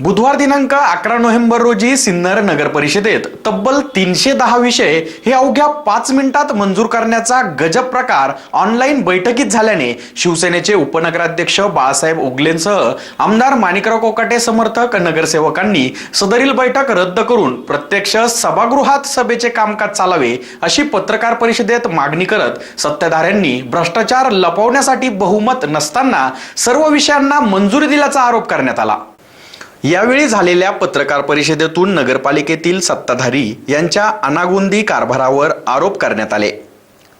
बुधवार दिनांक अकरा नोव्हेंबर रोजी सिन्नर नगर परिषदेत तब्बल तीनशे दहा विषय हे अवघ्या पाच मिनिटात मंजूर करण्याचा गजब प्रकार ऑनलाईन बैठकीत झाल्याने शिवसेनेचे उपनगराध्यक्ष बाळासाहेब उगलेंसह आमदार माणिकराव कोकाटे समर्थक नगरसेवकांनी सदरील बैठक रद्द करून प्रत्यक्ष सभागृहात सभेचे कामकाज चालावे अशी पत्रकार परिषदेत मागणी करत सत्ताधाऱ्यांनी भ्रष्टाचार लपवण्यासाठी बहुमत नसताना सर्व विषयांना मंजुरी दिल्याचा आरोप करण्यात आला. यावेळी झालेल्या पत्रकार परिषदेतून नगरपालिकेतील सत्ताधारी यांच्या अनागुंदी कारभारावर आरोप करण्यात आले.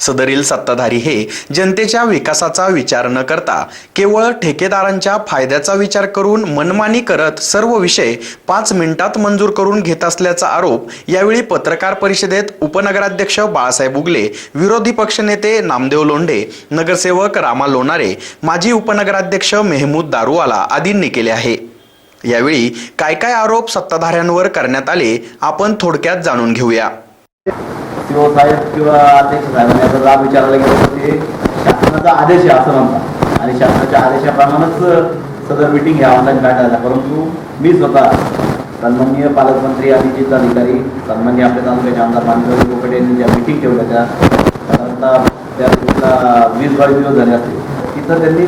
सदरील सत्ताधारी हे जनतेच्या विकासाचा विचार न करता केवळ ठेकेदारांच्या फायद्याचा विचार करून मनमानी करत सर्व विषय पाच मिनिटात मंजूर करून घेत असल्याचा आरोप यावेळी पत्रकार परिषदेत उपनगराध्यक्ष बाळासाहेब उगले विरोधी पक्षनेते नामदेव लोंढे नगरसेवक रामा लोणारे माजी उपनगराध्यक्ष मेहमूद दारुवाला आदींनी केले आहे. यावेळी काय काय आरोप सत्ताधाऱ्यांवर करण्यात आले आपण थोडक्यात जाणून घेऊया. किंवा साहेब किंवा अध्यक्ष साहेबांनी आता विचारायला ते शासनाचा आदेश आहे असं म्हणतात. आणि शासनाच्या आदेशाप्रमाणेच सदर मिटिंग हे ऑनलाईन काढायला. परंतु मी स्वतः सन्माननीय पालकमंत्री आणि जिल्हाधिकारी सन्माननीय आपल्या तालुक्याचे आमदार मानकरी कोकडे यांनी ज्या मिटिंग ठेवल्या त्या साधारणतः त्या दिवसाला वीस बावीस दिवस झाले असतील. तिथं त्यांनी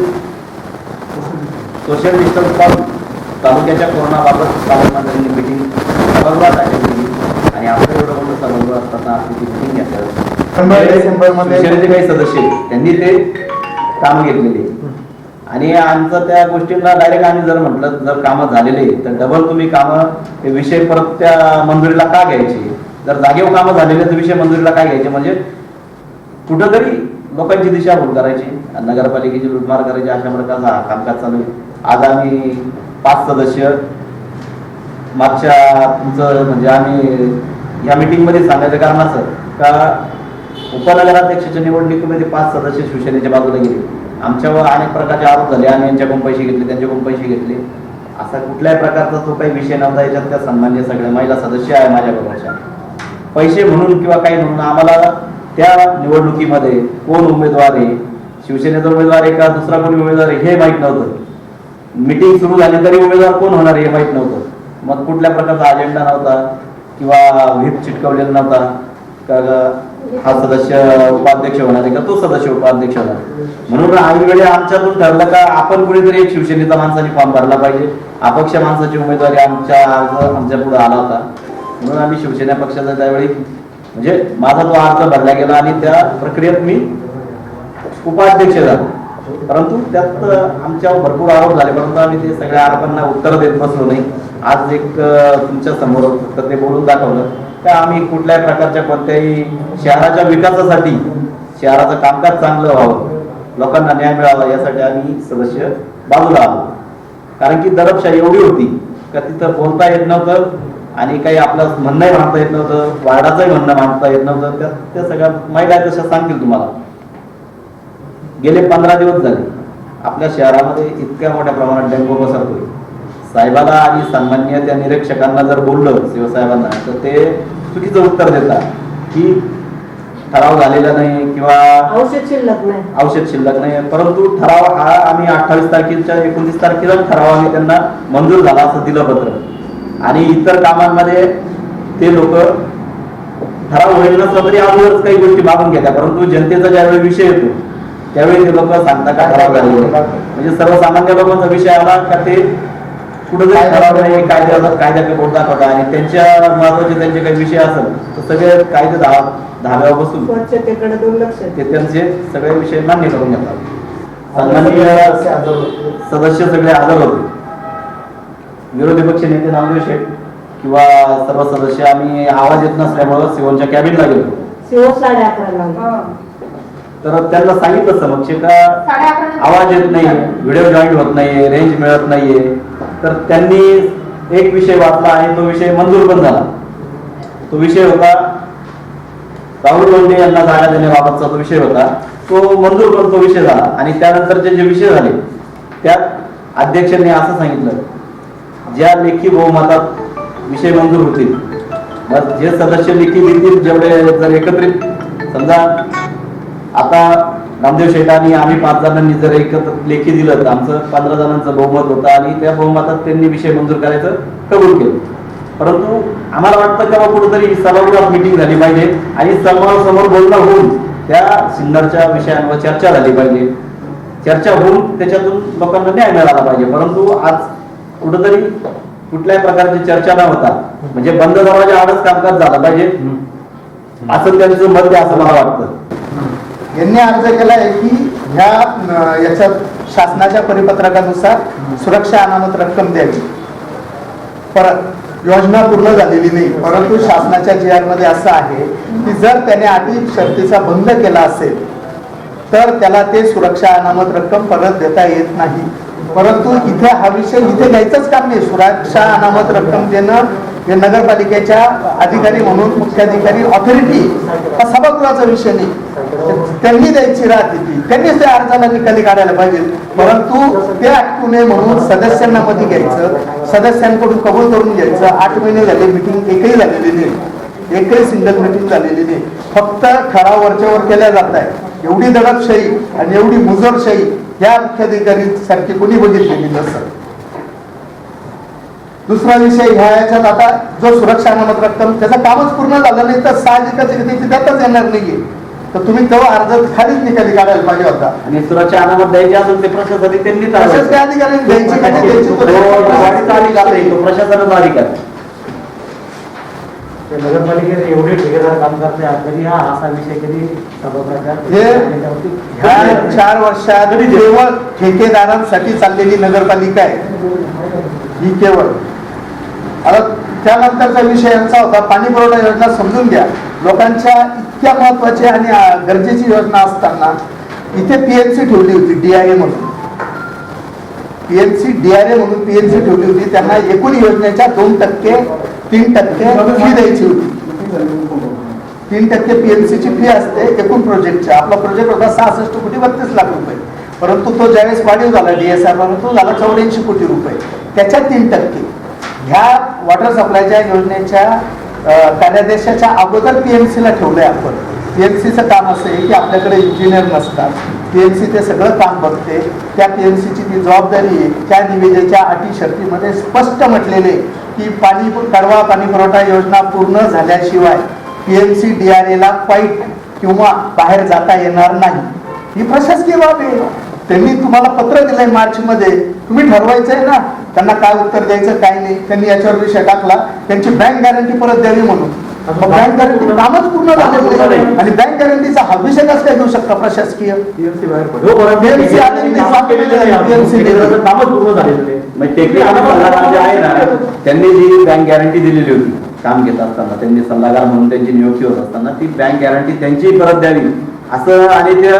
सोशल डिस्टन्स पाळून तालुक्याच्या कोरोनाबाबत पालकमंत्र्यांनी मिटिंग सभागृहात केली आणि आपलं एवढं मोठं सभागृह असताना आपली ती मिटिंग शिवसेनेचे काही सदस्य त्यांनी ते काम घेतलेले आणि आमचं त्या गोष्टींना डायरेक्ट आम्ही जर म्हटलं जर कामं झालेले तर डबल तुम्ही कामं हे विषय परत त्या मंजुरीला का घ्यायचे? जर जागेवर कामं झालेले तर विषय मंजुरीला काय घ्यायचे? म्हणजे कुठंतरी लोकांची दिशाभूल करायची. आणि नगरपालिकेची लुटमार करायची अशा प्रकारचा कामकाज चालू आहे. आज आम्ही पाच सदस्य. मागच्या तुमचं म्हणजे आम्ही या मीटिंगमध्ये सांगायचं कारण असं का उपनगराध्यक्षाच्या निवडणुकीमध्ये पाच सदस्य शिवसेनेच्या बाजूला गेले. आमच्यावर अनेक प्रकारचे आरोप झाले. आम्ही यांच्याकडून पैसे घेतले त्यांच्याकडून पैसे घेतले. असा कुठल्याही प्रकारचा तो काही विषय नव्हता. याच्यात त्या सन्मान्य सगळ्या महिला सदस्य आहे माझ्या बरोबरच्या. पैसे म्हणून किंवा काही म्हणून आम्हाला त्या निवडणुकीमध्ये कोण उमेदवार आहे? शिवसेनेचा उमेदवार आहे का? दुसरा कोणी उमेदवार आहे? हे माहीत नव्हतं. मीटिंग सुरू झाली तरी उमेदवार कोण होणार हे माहीत नव्हतं. मग कुठल्या प्रकारचा अजेंडा नव्हता किंवा व्हीप चिटकवलेला नव्हता. का हा सदस्य उपाध्यक्ष होणार आहे का? तो सदस्य उपाध्यक्ष होणार म्हणून आम्ही आमच्यातून ठरलं का आपण कुठेतरी एक शिवसेनेचा माणसाने फॉर्म भरला पाहिजे. अपक्ष माणसाची उमेदवारी आमच्या अर्ज आमच्या पुढे आला होता. म्हणून आम्ही शिवसेना पक्षाचा त्यावेळी म्हणजे माझा तो अर्ज भरला गेला आणि त्या प्रक्रियेत मी उपाध्यक्ष झालो. परंतु त्यात आमच्यावर भरपूर आरोप झाले. परंतु आम्ही ते सगळ्या आरोपांना उत्तर देत बसलो नाही. आज एक तुमच्यासमोर तर ते बोलून दाखवलं. त्या आम्ही कुठल्याही प्रकारच्या कोणत्याही शहराच्या विकासासाठी शहराचं कामकाज चांगलं व्हावं लोकांना न्याय मिळावा यासाठी आम्ही सदस्य बाजूला आलो. कारण की दडपशाही एवढी होती का तिथं बोलता येत नव्हतं आणि काही आपलं म्हणणंही मांडता येत नव्हतं वार्डाचंही म्हणणं मांडता येत नव्हतं. त्या सगळ्या महिला तशा सांगतील तुम्हाला. गेले पंधरा दिवस झाले. आपल्या शहरामध्ये इतक्या मोठ्या प्रमाणात डेंगू पसरतोय. साहेबाला आणि सन्मान्य त्या निरीक्षकांना जर बोललं शिवसाहेबांना तर ते चुकीचं उत्तर देतात की ठराव झालेला नाही किंवा औषध शिल्लक नाही. औषध शिल्लक नाही. परंतु ठराव हा आम्ही अठ्ठावीस तारखेच्या एकोणतीस तारखेला ठराव आम्ही त्यांना मंजूर झाला असं दिलं पत्र. आणि इतर कामांमध्ये ते लोक ठराव होईल नसला तरी अगोदरच काही गोष्टी मागून घेतात. परंतु जनतेचा ज्यावेळी विषय येतो त्यावेळी ते लोक सांगतात का ठराव झालेला आहे. म्हणजे सर्वसामान्य लोकांचा विषय आला का ते कुठं जरी ठराव नाही कायद्याचा कायद्याकडे बोट दाखवता आणि त्यांच्या महत्त्वाचे त्यांचे काही विषय असेल तर सगळे कायदे धावा धाब्यावर बसून स्वच्छतेकडे दुर्लक्ष ते त्यांचे सगळे विषय मान्य करून घेतात. सन्माननीय सदस्य सगळे हजर होते. विरोधी पक्ष नेते नामदेव शेठ किंवा सर्व सदस्य आम्ही आवाज येत नसल्यामुळं सिवनच्या कॅबिनला गेलो. शिव साडे अकराला तर त्यांना सांगितलं समक्ष का आवाज येत नाही व्हिडिओ जॉईंट होत नाहीये रेंज मिळत नाहीये. तर त्यांनी एक विषय वाचला आणि तो विषय मंजूर पण झाला. तो विषय होता राहुल लोंढे यांना जागा देण्याबाबतचा तो विषय होता तो मंजूर पण तो विषय झाला. आणि त्यानंतरचे जे विषय झाले त्यात अध्यक्षांनी असं सांगितलं ज्या लेखी बहुमतात विषय मंजूर होतील जे सदस्य लेखी देतील जेवढे जर एकत्रित समजा आता रामदेव शेठ आणि आम्ही पाच जणांनी जर एकत्र लेखी दिलं तर आमचं पंधरा जणांचं बहुमत होतं आणि त्या बहुमतात त्यांनी विषय मंजूर करायचं कबूल केलं. परंतु आम्हाला वाटतं का कुठेतरी सभागृहात मिटिंग झाली पाहिजे आणि समोर समोर बोलणं होऊन त्या सिन्नरच्या विषयांवर चर्चा झाली पाहिजे. चर्चा होऊन त्याच्यातून लोकांना न्याय मिळाला पाहिजे. परंतु आज कुठंतरी कुठल्याही प्रकारची चर्चा न होता म्हणजे बंद दरवाजा आडच कामकाज झालं पाहिजे. असं त्यांचं मत आहे असं मला वाटतं. यांनी अर्ज केला आहे की ह्या याच्यात शासनाच्या परिपत्रकानुसार सुरक्षा अनामत रक्कम द्यावी. परत योजना पूर्ण झालेली नाही. परंतु शासनाच्या जी आरमध्ये असं आहे की जर त्याने अटी शर्तीचा भंग केला असेल तर त्याला ते सुरक्षा अनामत रक्कम परत देता येत नाही. परंतु इथे हा विषय इथे घ्यायचंच काम नाही. सुरक्षा अनामत रक्कम देणं हे नगरपालिकेच्या अधिकारी म्हणून मुख्याधिकारी ऑथॉरिटी हा सभागृहाचा विषय नाही. त्यांनी द्यायची राहते ती. त्यांनीच त्या अर्जाला निकाली काढायला पाहिजे. परंतु ते अटकू नये म्हणून सदस्यांना मध्ये घ्यायचं सदस्यांकडून कबूल करून घ्यायचं. आठ महिने झाले मिटिंग एकही झालेली नाही. एकही सिंगल मिटिंग झालेली नाही. फक्त ठराव वरच्यावर केल्या जात आहे एवढी दडपशाही आणि एवढी मुजरशाही या मुख्याधिकारी सारखी कोणी बघितलेली नसत. दुसरा विषय ह्या याच्यात आता जो सुरक्षा अनामत रक्कम त्याचं कामच पूर्ण झालं नाही तर साहजिकच देताच येणार नाहीये. तर तुम्ही तेव्हा अर्ज खालीच निकाली काढायला पाहिजे होता. आणि सुरक्षा अनामत द्यायची असेल ते प्रशासनाने त्यांनी. त्या अधिकाऱ्यांनी द्यायची का? नाही द्यायची तो तो गाडीचा अधिकार नाही तो प्रशासनाचा अधिकार नगरपालिकेत एवढे ठेकेदार काम करते कधी हा असा विषय कधी हे चार वर्षात केवळ ठेकेदारांसाठी चाललेली नगरपालिका आहे. ही केवळ आता त्यानंतरचा विषय यांचा होता पाणी पुरवठा योजना समजून घ्या. लोकांच्या इतक्या महत्वाची आणि गरजेची योजना असताना इथे पीएनसी ठेवली होती डीआयए म्हणून. पीएनसी डीआरए म्हणून पीएनसी ठेवली होती. त्यांना एकूण योजनेच्या दोन टक्के तीन टक्के फी द्यायची होती. तीन टक्के पीएनसीची फी असते एकूण प्रोजेक्टच्या आपला प्रोजेक्ट होता सहासष्ट कोटी बत्तीस लाख रुपये. परंतु तो ज्यावेळेस वाढीव झाला डीएसआर तो झाला चौऱ्याऐंशी कोटी रुपये. त्याच्यात तीन टक्के. ह्या वॉटर सप्लायच्या योजनेच्या कार्यादेशाच्या अगोदर पी एम पीएमसीला ठेवलंय आपण. पी एम सीचं काम असं आहे की आपल्याकडे इंजिनियर नसतात. पी एम ते सगळं काम बघते. त्या पी एम सीची ती जबाबदारी आहे त्या निविदेच्या अटी शर्तीमध्ये स्पष्ट म्हटलेले की पाणी कडवा पाणी पुरवठा योजना पूर्ण झाल्याशिवाय P M C D R एला फाईट किंवा बाहेर जाता येणार नाही. ही प्रशासकीय बाब आहे. त्यांनी तुम्हाला पत्र दिलंय मार्च मध्ये तुम्ही ठरवायचंय ना. त्यांना काय उत्तर द्यायचं काय नाही. त्यांनी याच्यावर विषय टाकला. त्यांची बँक गॅरंटी परत द्यावी म्हणून. बँक गॅरंटी कामच पूर्ण झालेलं नाही आणि बँक गॅरंटीचा हा विषय कसं काय घेऊ शकता प्रशासकीय? आहे त्यांनी जी बँक गॅरंटी दिलेली होती काम घेत असताना त्यांनी सल्लागार म्हणून त्यांची नियुक्ती होत असताना ती बँक गॅरंटी त्यांची परत द्यावी. असं आणि त्या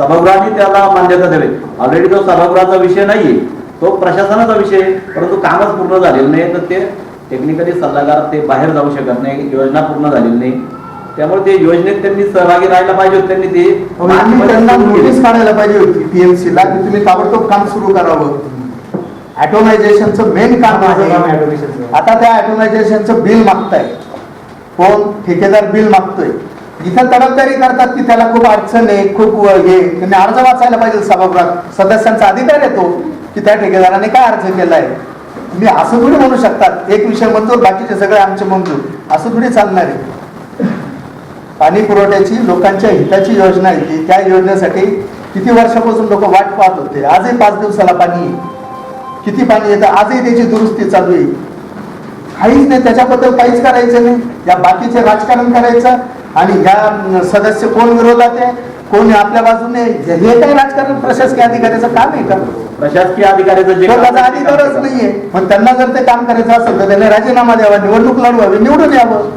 सभागृहाने त्याला मान्यता द्यावी. ऑलरेडी तो सभागृहाचा विषय नाहीये तो प्रशासनाचा विषय आहे परंतु कामच पूर्ण झालेलं नाही तर ते टेक्निकली सल्लागार ते बाहेर जाऊ शकत नाही योजना पूर्ण झालेली नाही. त्यामुळे ते योजनेत त्यांनी सहभागी राहायला पाहिजे होते त्यांनी ते आम्ही त्यांना नोटीस काढायला पाहिजे होती पीएमसी ला की तुम्ही ताबडतोब काम सुरू करावं. ॲटोमायझेशनचं मेन काम आहे. आता त्या ॲटोमायझेशनचं बिल मागताय. कोण? ठेकेदार बिल मागतोय. इथं तडफदारी करतात की त्याला खूप अडचण आहे खूप हे त्यांनी अर्ज वाचायला पाहिजे सभागृहात. सदस्यांचा अधिकार येतो की त्या ठेकेदाराने काय अर्ज केलाय. तुम्ही असं थोडी म्हणू शकतात. एक विषय मंजूर बाकीचे सगळे आमचे मंजूर. असं थोडी चालणार आहे. पाणी पुरवठ्याची लोकांच्या हिताची योजना आहे ती. त्या योजनेसाठी किती वर्षापासून लोक वाट पाहत होते? आजही पाच दिवसाला पाणी किती पाणी येतं? आजही त्याची दुरुस्ती चालू आहे. काहीच नाही. त्याच्याबद्दल काहीच करायचं नाही. या बाकीचे राजकारण करायचं. आणि ह्या सदस्य कोण विरोधात आहे कोण आपल्या बाजूने? हे काही राजकारण प्रशासकीय अधिकाऱ्याचं काम आहे का? प्रशासकीय अधिकाऱ्याचं काम अधिकारच. नाहीये. पण त्यांना जर ते काम करायचं असेल तर त्याने राजीनामा द्यावा निवडणूक लढवावी निवडून यावं.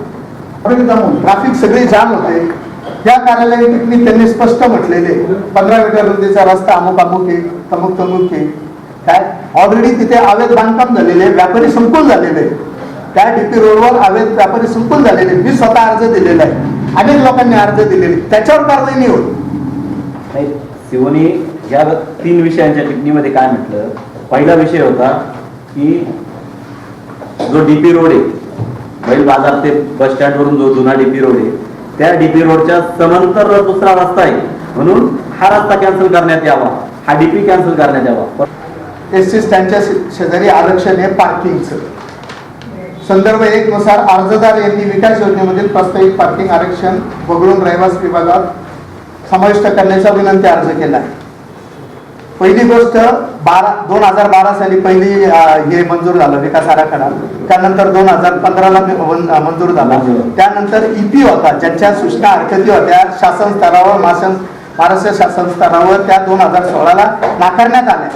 ट्रॅफिक सगळी जाम होते. या कार्यालय ठिकाणी त्यांनी स्पष्ट म्हटलेले पंधरा मीटर रुंदीचा रस्ता अमुक अमुक आहे तमुक तमुक आहे. काय? ऑलरेडी तिथे अवैध बांधकाम झालेले व्यापारी संकुल झालेले त्या डीपी रोडवर अवैध व्यापारी संकुल झालेले मी स्वतः अर्ज दिलेला आहे. अनेक लोकांनी अर्ज दिलेले. त्याच्यावर कारवाई नाही होत. नाही सिवनी या तीन विषयांच्या टिप्पणीमध्ये काय म्हटलं? पहिला विषय होता की जो डीपी रोड आहे बैल बाजार ते बस स्टँड वरून जो जुना डीपी रोड आहे त्या डीपी रोडच्या समांतर दुसरा रस्ता आहे. म्हणून हा रस्ता कॅन्सल करण्यात यावा. हा डीपी कॅन्सल करण्यात यावा. एस टी स्टँडच्या शेजारी आरक्षण आहे पार्किंगचं संदर्भ एक नुसार अर्जदार यांनी विकास योजनेमधील प्रस्तावित पार्किंग आरक्षण वगळून रहिवास विभागात समाविष्ट करण्याचा विनंती अर्ज केला आहे. पहिली गोष्ट बारा दोन हजार बारा साली पहिली हे मंजूर झालं विकास आराखडा. त्यानंतर दोन हजार पंधराला मंजूर झाला. त्यानंतर ईपी होता ज्यांच्या सूचना हरकती होत्या शासन स्तरावर महाराष्ट्र शासन स्तरावर त्या दोन हजार सोळाला नाकारण्यात आल्या.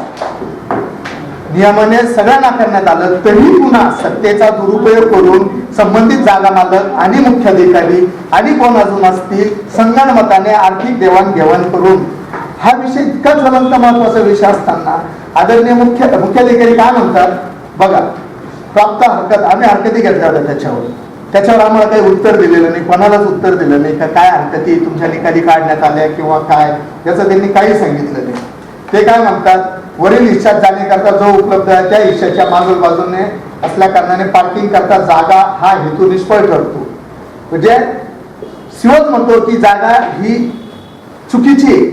नियमाने सगळं नाकारण्यात आलं. तरी पुन्हा सत्तेचा दुरुपयोग करून संबंधित जागा मालक आणि मुख्याधिकारी आणि कोण अजून असतील संगणमताने आर्थिक देवाणघेवाण करून. हा विषय इतका ज्वलंत महत्त्वाचा विषय असताना आदरणीय मुख्य मुख्याधिकारी काय म्हणतात? बघा प्राप्त हरकत आम्ही हरकती घेतल्या होत्या त्याच्यावर. त्याच्यावर आम्हाला काही उत्तर दिलेलं नाही कोणालाच उत्तर दिलं नाही का काय हरकती तुमच्या निकाली काढण्यात आल्या किंवा काय याचं त्यांनी काही सांगितलं नाही. ते काय म्हणतात? वरील हिश्शात जाण्याकरता जो उपलब्ध आहे त्या हिश्शाच्या मागील बाजूने असल्या कारणाने पार्किंग करता जागा हा हेतू निष्फळ ठरतो. म्हणजे शिवच म्हणतो की जागा ही चुकीची आहे.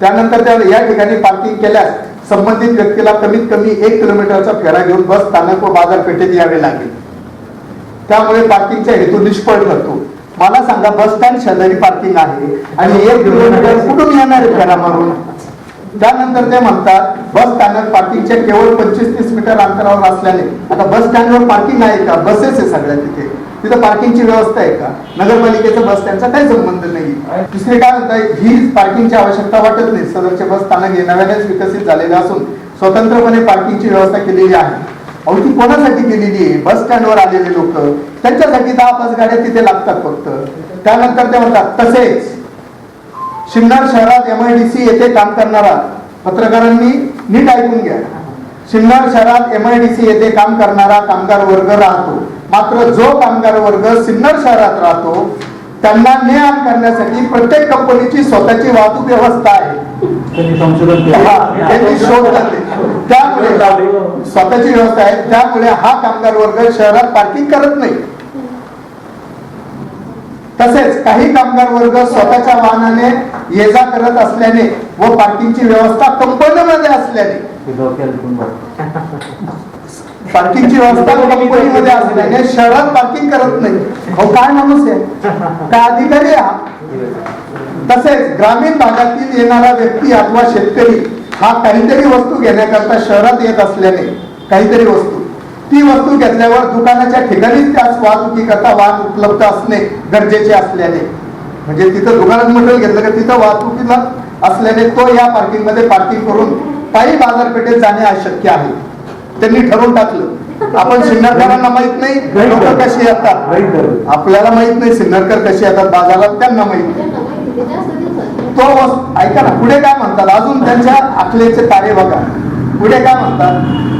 त्यानंतर त्या या ठिकाणी पार्किंग केल्यास संबंधित व्यक्तीला कमीत कमी एक किलोमीटरचा फेरा घेऊन बस स्थानक व बाजारपेठेत यावे लागेल. त्यामुळे पार्किंगचा हेतू निष्फळ ठरतो. मला सांगा बस स्टँड शेजारी पार्किंग आहे आणि एक किलोमीटर कुठून येणार आहे फेरा मारून त्यानंतर ते म्हणतात बस स्थानक पार्किंगच्या केवळ पंचवीस तीस मीटर अंतरावर असल्याने आता बस स्टँडवर पार्किंग आहे का? बसेस आहे सगळ्या तिथे. तिथं पार्किंगची व्यवस्था आहे का? नगरपालिकेचं बस स्टँडचा काही संबंध नाही. दुसरे काय म्हणताय ही पार्किंगची आवश्यकता वाटत नाही. सदरचे बस स्थानक हे नव्यानेच विकसित झालेले असून स्वतंत्रपणे पार्किंगची व्यवस्था केलेली आहे. अहो ती कोणासाठी केलेली आहे? बस स्टँडवर आलेले लोक. त्यांच्यासाठी दहा पाच गाड्या तिथे लागतात फक्त. त्यानंतर ते म्हणतात तसेच सिन्नर शहरात एमआयडीसी येथे काम करणारा पत्रकारांनी नीट ऐकून घ्या. सिन्नर शहरात एमआयडीसी येथे काम करणारा कामगार वर्ग राहतो. मात्र जो कामगार वर्ग सिन्नर शहरात राहतो त्यांना ने आण करण्यासाठी प्रत्येक कंपनीची स्वतःची वाहतूक व्यवस्था आहे. त्यांनी शोध त्यामुळे स्वतःची व्यवस्था आहे. त्यामुळे हा कामगार वर्ग शहरात पार्किंग करत नाही. तसेच काही कामगार वर्ग स्वतःच्या वाहनाने ये जा करत असल्याने व पार्किंगची व्यवस्था कंपनीमध्ये असल्याने. पार्किंगची व्यवस्था कंपनीमध्ये असल्याने शहरात पार्किंग करत नाही. अहो काय माणूस आहे? काय अधिकारी आहे हा? तसेच ग्रामीण भागातील येणारा व्यक्ती अथवा शेतकरी हा काहीतरी वस्तू घेण्याकरता शहरात येत असल्याने काहीतरी वस्तू ती वस्तू घेतल्यावर दुकानाच्या ठिकाणीच त्याच वाहतुकीकरता वाहन उपलब्ध असणे गरजेचे असल्याने. म्हणजे तिथं दुकानात मटेरियल घेतलं का तिथं वाहतुकीला असल्याने तो या पार्किंगमध्ये पार्किंग करून पायी बाजारपेठेत जाणे अशक्य आहे. त्यांनी ठरवून टाकलं. आपण सिन्नरकरांना माहीत नाही लोक कशी येतात. आपल्याला माहीत नाही सिन्नरकर कशी येतात बाजारात त्यांना माहीत नाही. तो ऐका ना पुढे काय म्हणतात? अजून त्यांच्या आखलेचे तारे बघा. पुढे काय म्हणतात.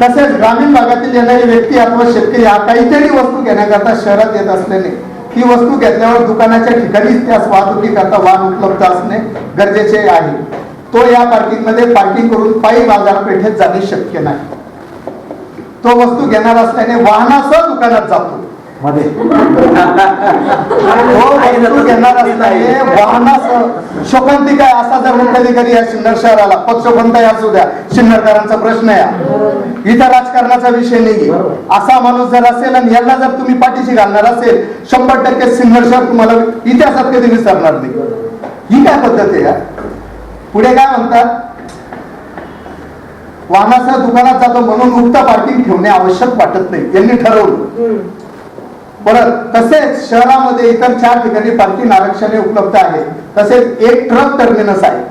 तसेच ग्रामीण भागातील येणारी व्यक्ती अथवा शेतकरी हा काहीतरी वस्तू घेण्याकरता शहरात येत असल्याने ही वस्तू घेतल्यावर दुकानाच्या ठिकाणीच त्यास वाहतुकीकरता वाहन उपलब्ध असणे गरजेचे आहे. तो या पार्किंगमध्ये पार्किंग करून पायी बाजारपेठेत जाणे शक्य नाही. तो वस्तू घेणार असल्याने वाहनासह दुकानात जातो. मध्ये. तो वस्तू घेणार असल्याने वाहनासह शोकांतिक आहे असा जर मुख्याधिकारी या सिन्नर शहराला पक्ष कोणताही असू द्या सिन्नरकरांचा प्रश्न आहे इथं राजकारणाचा विषय नाही असा माणूस जर असेल आणि याला जर तुम्ही पाठीशी घालणार असेल शंभर टक्के सिन्नर शहर तुम्हाला इतिहासात कधी विसरणार नाही. ही काय पद्धत आहे? पुढे काय म्हणतात? वाहनासह दुकानात जातो म्हणून मुक्त पार्किंग ठेवणे आवश्यक वाटत नाही. यांनी ठरवलं. परत तसेच शहरामध्ये इतर चार ठिकाणी पार्किंग आरक्षणे उपलब्ध आहे. तसेच एक ट्रक टर्मिनस आहे.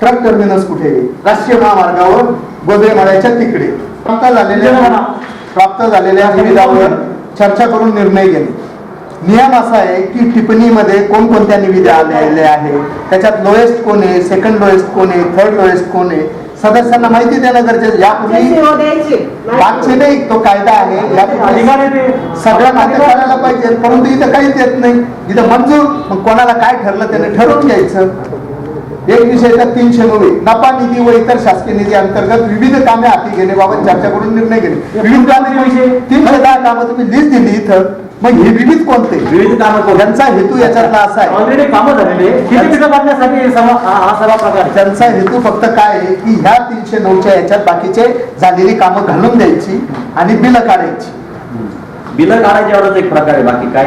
ट्रक टर्मिनस कुठे? राष्ट्रीय महामार्गावर गोदरेमाळ्याच्या तिकडे. प्राप्त झालेल्या प्राप्त झालेल्या निविदावर चर्चा करून निर्णय घेणे. नियम असा आहे की टिप्पणीमध्ये कोणकोणत्या निविदा आलेल्या आहे त्याच्यात लोएस्ट कोण आहे? सेकंड लोएस्ट कोण आहे? थर्ड लोएस्ट कोण आहे? सदस्यांना माहिती देणं गरजेचं यापूर्वी हो द्यायची. मागचे नाही तो कायदा आहे. यापूर्वी. सगळ्यांना ते करायला पाहिजे परंतु इथं काहीच येत नाही. इथं मंजूर. मग कोणाला काय ठरलं त्याने ठरवून घ्यायचं. एक विषय तर तीनशे नव्हे नफा निधी व इतर शासकीय निधी अंतर्गत विविध कामे हाती घेण्याबाबत चर्चा करून निर्णय घेणे. विविध कामे तीनशे दहा कामं तुम्ही लिस्ट दिली इथं. मग हे विविध कोणते? विविध कामं. त्यांचा हेतू याच्यातला असा आहे. ऑलरेडी कामं झालेली सभा- हा हा सभा प्रकार आहे. त्यांचा हेतू फक्त काय आहे की ह्या तीनशे नऊच्या याच्यात बाकीचे झालेली कामं घालून द्यायची आणि बिलं काढायची. बिलं काढायचे एवढाच एक प्रकार आहे. बाकी काय